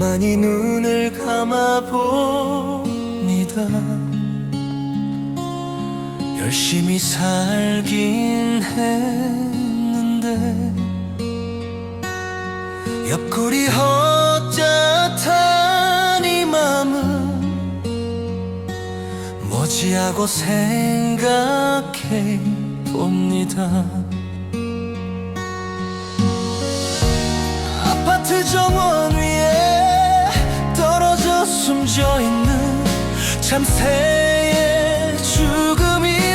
가만히 눈을 감아봅니다. 열심히 살긴 했는데 옆구리 헛짜탄 이 맘은 뭐지 하고 생각해 봅니다. 젖어있는 참새의 죽음이